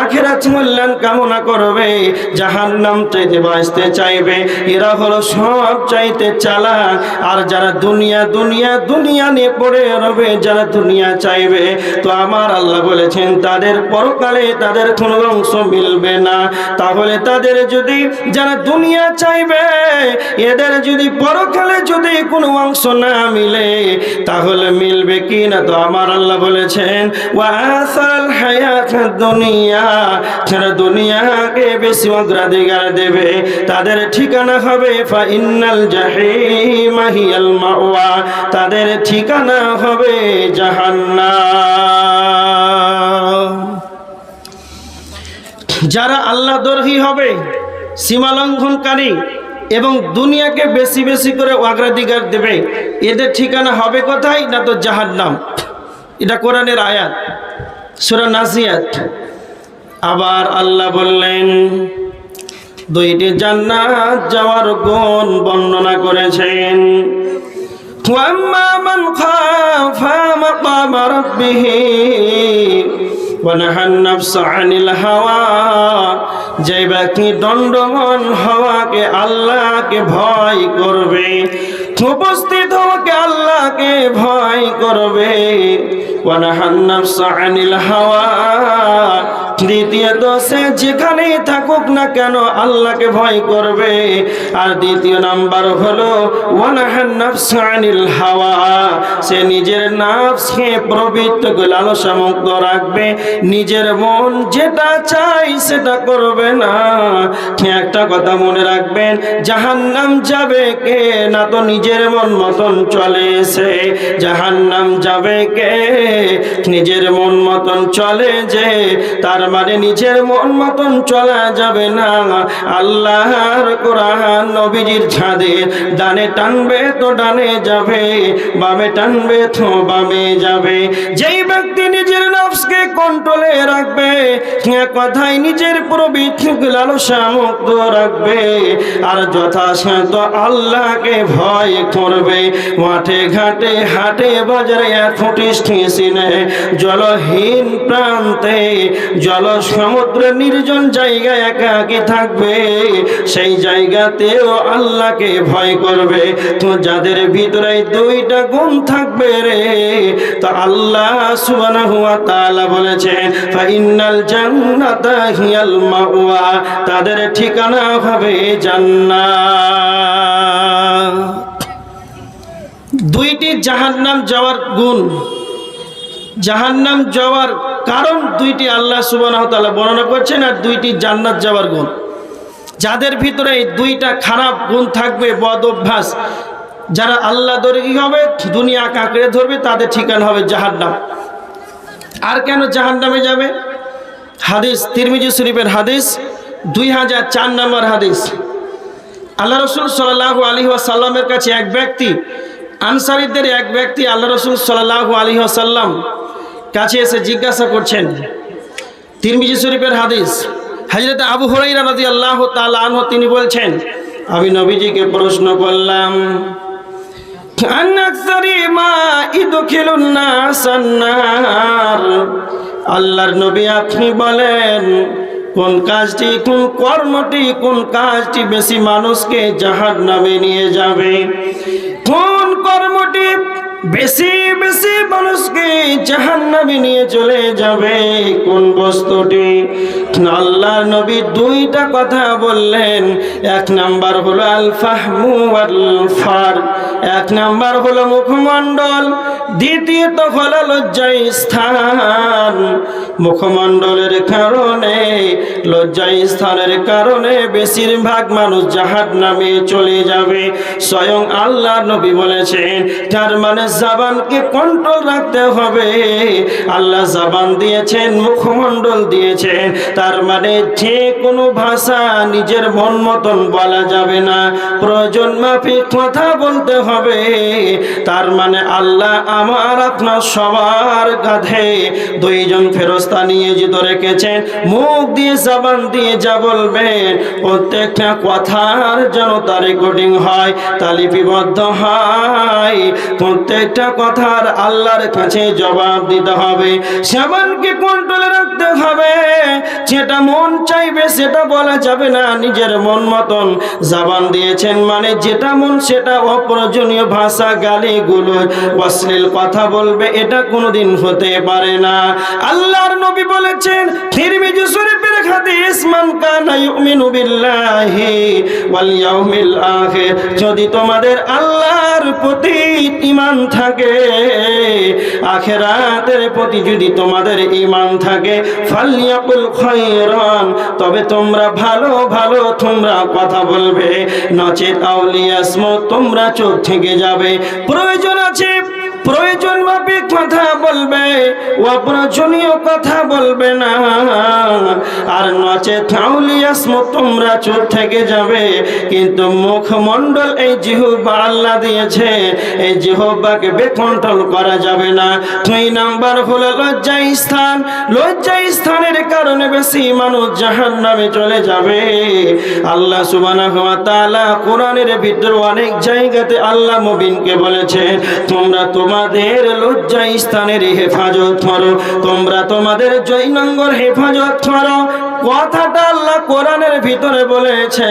আখেরাত কল্যাণ কামনা করবে জাহান নাম চাইতে বাঁচতে চাইবে। এরা হলো সব চাইতে চালা আর যারা দুনিয়া দুনিয়া দুনিয়া নিয়ে পড়ে রবে, যারা দুনিয়া চাইবে, তো আমার আল্লাহ বলেছেন, তাদের পরকালে তাদের কোনো অংশ মিলবে না। তাহলে তাদের যদি যারা দুনিয়া চাইবে, এদের যদি পরকালে যদি কোনো অংশ না মিলে, তাহলে মিলবে কি না? তো আমার আল্লাহ বলেছেন ওয়াসাল হায়াত দুনিয়া যারা দুনিয়াকে বেশি অগ্রাধিকার দেবে, তাদের ঠিকানা হবে ফাইনাল জাহিমা হিয়াল মাওয়া। তাদের ঠিকানা হবে জাহান্নাম। যারা আল্লাহ দর্হি হবে সীমালঙ্ঘনকারী এবং দুনিয়াকে বেশি বেশি করে অগ্রাধিকার দেবে, এদের ঠিকানা হবে কোথায়? না তো জাহান্নাম। এটা কোরআনের আয়াত, সুরা নাসিয়াত। আবার আল্লাহ বললেন দুইটি জান্নাত যাওয়ার গুণ বর্ণনা করেছেন وأما من خاف مقام ربه ونهى النفس عن الهوى যে ব্যক্তি দণ্ডমন হওয়াকে আল্লাহকে ভয় করবে উপস্থিত হওয়াকে আল্লাহকে ভয় করবে ওয়ানাহান নাফস আনিল হাওয়া দ্বিতীয়ত সে যেখানেই থাকুক না কেন আল্লাহকে ভয় করবে। আর দ্বিতীয় নাম্বার হলো হাওয়া। সে নিজের নাফসকে প্রবৃত্ত লালসা মুক্ত রাখবে। নিজের মন যেটা চাই সেটা করবে না। একটা কথা মনে রাখবেন, জাহান্নাম যাবে কে না তো নিজের মন মতন চলে এসে জাহান্নাম যাবে কে, নিজের মন মতন চলে যে তার মানে নিজের মন মতন চলা যাবে না। আল্লাহর কোরআন নবীজির ছাদে ডানে টানবে তো ডানে যাবে, বামে টানবে তো বামে যাবে। যেই ব্যক্তি নিজের নফসকে কন্ট্রোলে রাখবে কথায় নিজের প্রবৃত্তি লালসা মুক্ত রাখবে। আর যথাসাধ্য আল্লাহকে ভয় করবে, মাঠে ঘাটে হাটে বাজারে ফুটিষ্ঠিনে জলহীন প্রান্তে জল সমুদ্র নির্জন জায়গায় একাকি থাকবে। সেই জায়গাতেও আল্লাহকে ভয় করবে। তো যাদের ভিতরে দুইটা গুণ থাকবে রে, তো আল্লাহ সুবহানাহু ওয়া তাআলা বলেছেন, ফাইনাল জান্নাতা হিয়াল মাওয়া তাদের ঠিকানা হবে জান্নাত। দুইটি জাহান্নাম যাওয়ার গুণ। জাহান্নাম যাওয়ার কারণ দুইটি আল্লাহ ওয়া বর্ণনা করছেন আর দুইটি জান্নাত যাওয়ার গুণ। যাদের ভিতরে এই দুইটা খারাপ গুণ থাকবে, বদ অভ্যাস, যারা আল্লাহ দরগি হবে, দুনিয়া কাঁকড়ে ধরবে, তাদের ঠিকানা হবে জাহান্নাম। আর কেন জাহান্নামে যাবে? হাদিস, তিরমিজি শরীফের হাদিস, দুই হাজার চার নম্বর হাদিস। আল্লাহ রসুল সাল্লাহ আলী সাল্লামের কাছে এক ব্যক্তি, আনসারিদের এক ব্যক্তি আল্লাহ রসুল সাল্লাহ আলী সাল্লাম কাছে এসে জিজ্ঞাসা করছেন, তিরমিজি শরীফের হাদিস হাজরত আবু হরাইরা রাজি আল্লাহ তালাহ তিনি বলছেন, আমি নবীজিকে প্রশ্ন করলাম আল্লাহর নবী আপনি বলেন, কোন কাজটি, কোন কর্মটি, কোন কাজটি বেশি মানুষকে জাহাজ নামে নিয়ে যাবে? কোন কর্মটি বেশি বেশি মানুষ জাহান নামে নিয়ে চলে যাবে। কোন বস্তুটি? আল্লাহ নবী দুইটা কথা বললেন। এক নাম্বার হলো আল ফাহমু আল এক নাম্বার হলো মুখমণ্ডল। দ্বিতীয়ত হলো লজ্জায় স্থান মুখমণ্ডলের কারণে লজ্জায় স্থানের কারণে বেশিরভাগ মানুষ জাহাজ নামে চলে যাবে। স্বয়ং আল্লাহ নবী বলেছেন, তার মানে জাবানকে কন্ট্রোল রাখতে হবে। আল্লাহ জাবান দিয়েছেন, মুখমণ্ডল দিয়েছেন, তার মানে যে কোনো ভাষা নিজের মন মতন বলা যাবে না। প্রয়োজন মাফিক কথা বলতে হবে। তার মানে আল্লাহ আমার, আপনার সবার কাঁধে দুইজন ফেরস্তা নিয়ে যেত রেখেছেন। মুখ দিয়ে জাবান দিয়ে যা বলবেন প্রত্যেকটা কথার যেন তার রেকর্ডিং হয় তালিপিবদ্ধ হয়। প্রত্যেকটা কথার আল্লাহর কাছে জবাব দিতে হবে। সাবানকে কন্ট্রোলে রাখতে হবে। যেটা মন চাইবে, সেটা বলা যাবে না। নিজের মন মতন জবান দিয়েছেন মানে যেটা মন, সেটা অপ্রয়োজনীয় ভাষা গালি গুলো অশ্লীল কথা বলবে, এটা কোনোদিন হতে পারে না। আল্লাহর নবী বলেছেন তিরমিজি শরীফের যদি তোমাদের আল্লাহর প্রতি ঈমান থাকে, আখিরাতের প্রতি যদি তোমাদের ঈমান থাকে ফালিয়াকুল খায়রান, তবে তোমরা ভালো ভালো তোমরা কথা বলবে, নচেত আউলিয়াসমু তোমরা চোখ থেকে যাবে। প্রয়োজন আছে প্রয়োজন মাফিক কথা বলবে, অপ্রয়োজনীয় কথা বলবে না। আর নচে থাউলিয়াসমু তোমরা চুপ থেকে যাবে। কিন্তু মুখমণ্ডল এই জিহুবা আল্লাহ দিয়েছে, এই জিহুবাকে বেকন্ট্রোল করা যাবে না। দুই নাম্বার হলো লজ্জা স্থান। লজ্জা স্থানের কারণে বেশি মানুষ জাহান নামে চলে যাবে। আল্লাহ সুবহানাহু ওয়া তাআলা কোরআনের ভিতর অনেক জায়গাতে আল্লাহ মুবিনকে বলেছে তোমরা তোমাদের লজ্জা স্থানের হেফাজত করো তোমরা তোমাদের জৈনঙ্গর হেফাজত করো কথাটা আল্লাহ কোরআনের ভিতরে বলেছে,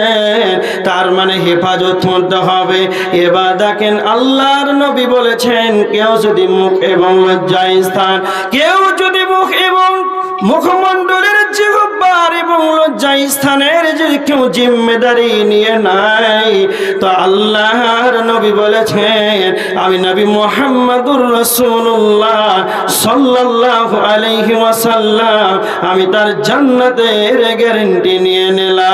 তার মানে হেফাজত করতে হবে। এবার দেখেন আল্লাহর নবী বলেছেন, কেউ যদি মুখ এবং লজ্জা স্থান, কেউ যদি মুখ এবং মুখমণ্ডলের জিহ্বার এবং লজ্জা স্থানের যদি কেউ জিম্মেদারি নিয়ে নাই। তো আল্লাহর নবী বলেছেন, আমি নবী মোহাম্মদুর রসুল্লাহ সাল্লাল্লাহু আলাইহি ওয়াসাল্লাম, আমি তার জান্নাতের গ্যারেন্টি নিয়ে নিলাম।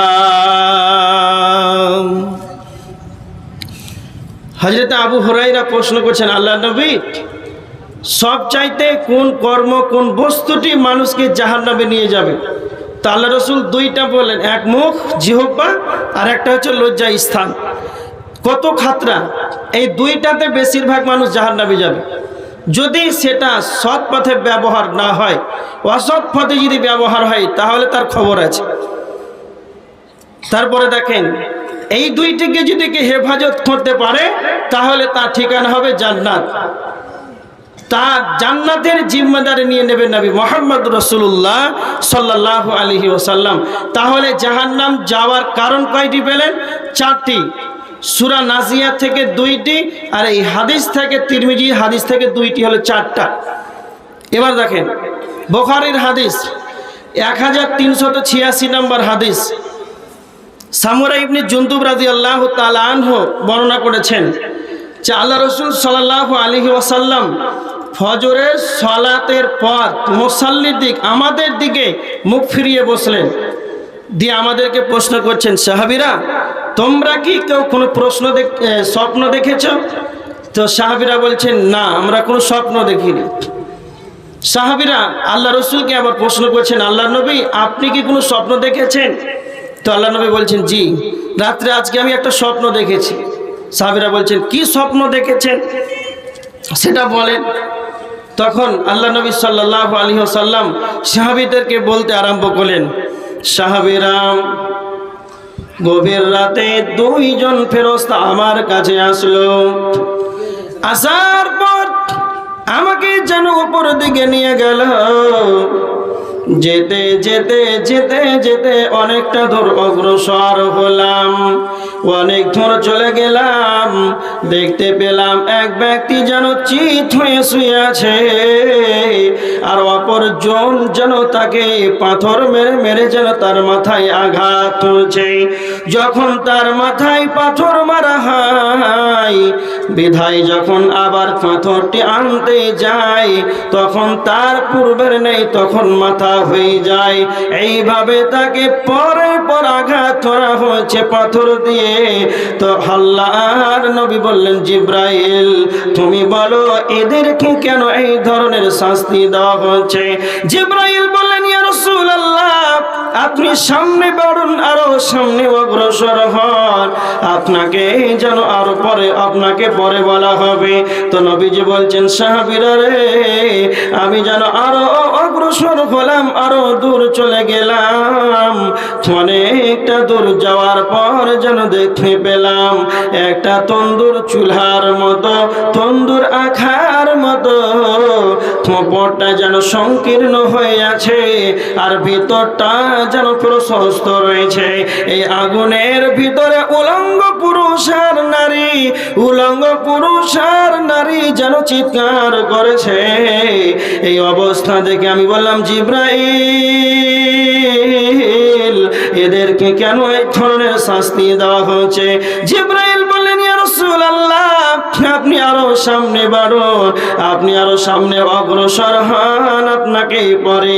হজরত আবু হরাইরা প্রশ্ন করছেন আল্লাহ নবী সব চাইতে কোন কর্ম, কোন বস্তুটি মানুষকে জাহান্নামে নিয়ে যাবে? তা আল্লাহ রসুল দুইটা বলেন, এক মুখ জিহব্বা আর একটা হচ্ছে লজ্জা স্থান। কত খাতরা? এই দুইটাতে বেশিরভাগ মানুষ জাহান্নামে যাবে। যদি সেটা সৎ পথে ব্যবহার না হয়, অসৎ পথে যদি ব্যবহার হয়, তাহলে তার খবর আছে। তারপরে দেখেন, এই দুইটিকে যদি কে হেফাজত করতে পারে, তাহলে তার ঠিকানা হবে জান্নাত। তার জান্নাতের জিম্মেদারি নিয়ে নেবেন নবী মোহাম্মদ রসুল্লাহ সাল্লাহ আলহি ওসাল্লাম তাহলে জাহান্নাম যাওয়ার কারণ কয়টি পেলেন? চারটি। সুরা নাজিয়া থেকে দুইটি আর এই হাদিস থেকে তিরমিজি হাদিস থেকে দুইটি হলো চারটা। এবার দেখেন, বোখারির হাদিস এক হাজার তিনশত ছিয়াশি নম্বর হাদিস। সামুরা ইবনি জুন্তুব রাজি আল্লাহ তালাহ বর্ণনা করেছেন যে আল্লাহ রসুল সাল্লাহ আলহি ওয়াসাল্লাম ফজরের সলাতের পর মুসাল্লির দিক, আমাদের দিকে মুখ ফিরিয়ে বসলেন। দিয়ে আমাদেরকে প্রশ্ন করছেন, সাহাবিরা, তোমরা কি কেউ কোনো প্রশ্ন স্বপ্ন দেখেছ? তো সাহাবিরা বলছেন, না, আমরা কোনো স্বপ্ন দেখিনি। সাহাবিরা, আল্লাহ রসুলকে আবার প্রশ্ন করছেন আল্লাহ নবী, আপনি কি কোনো স্বপ্ন দেখেছেন? তো আল্লাহ নবী বলছেন, জি, রাত্রে আজকে আমি একটা স্বপ্ন দেখেছি। সাহাবিরা বলছেন, কি স্বপ্ন দেখেছেন? সেটা বলেন। তখন আল্লাহ নবী সাল্লাহ আলী সাল্লাম সাহাবিদেরকে বলতে আরম্ভ করলেন সাহাবিরাম গভীর রাতে দুইজন ফেরস্ত আমার কাছে আসলো। আসার পর আমাকে যেন উপর দিকে নিয়ে গেল। যেতে যেতে যেতে যেতে অনেকটা দূর অগ্রসর হলাম। অনেক দূর চলে গেলাম। দেখতে পেলাম এক ব্যক্তি যেন চিত হয়ে শুয়ে আছে। আর অপর জন যেন তাকে পাথর মেরে মেরে যেন তার মাথায় আঘাত তুলছে। যখন তার মাথায় পাথর মারা হয়, বিধায় যখন আবার পাথরটি আনতে যায়, তখন তার পূর্বের নেই, তখন মাথা হয়ে যায়। এইভাবে তাকে পরে পর আঘাত করা পাথর দিয়ে। তো আল্লাহর নবী বললেন, জিব্রাইল, তুমি বলো, এদেরকে কেন এই ধরনের শাস্তি দেওয়া হচ্ছে জিব্রাইল বললেন, ইয়া রাসূলুল্লাহ আপনি সামনে বাড়ুন, আরও সামনে অগ্রসর হন। আপনাকে যেন আরও পরে আপনাকে পরে বলা হবে। তো নবীজি বলছেন, সাহাবিরা রে, আমি যেন আরও অগ্রসর হলাম, আরও দূর চলে গেলাম। অনেকটা দূর যাওয়ার পর যেন দেখতে পেলাম, একটা তন্দুর চুলার মতো, তন্দুর আখার মতো। পরটা যেন সংকীর্ণ হয়ে আছে, আর ভিতরটা যেন প্রশস্ত রয়েছে। এই আগুনের ভিতরে উলঙ্গ পুরুষ আর নারী, উলঙ্গ পুরুষ আর নারী যেন চিৎকার করেছে। এই অবস্থা দেখে আমি বললাম, জিব্রাইল, এদেরকে কেন এই ধরনের শাস্তি দেওয়া হচ্ছে জিব্রাইল বললেন, ইয়া রাসূলুল্লাহ, আপনি আরও সামনে বাড়ুন, আপনি আরও সামনে অগ্রসর হন, আপনাকে পরে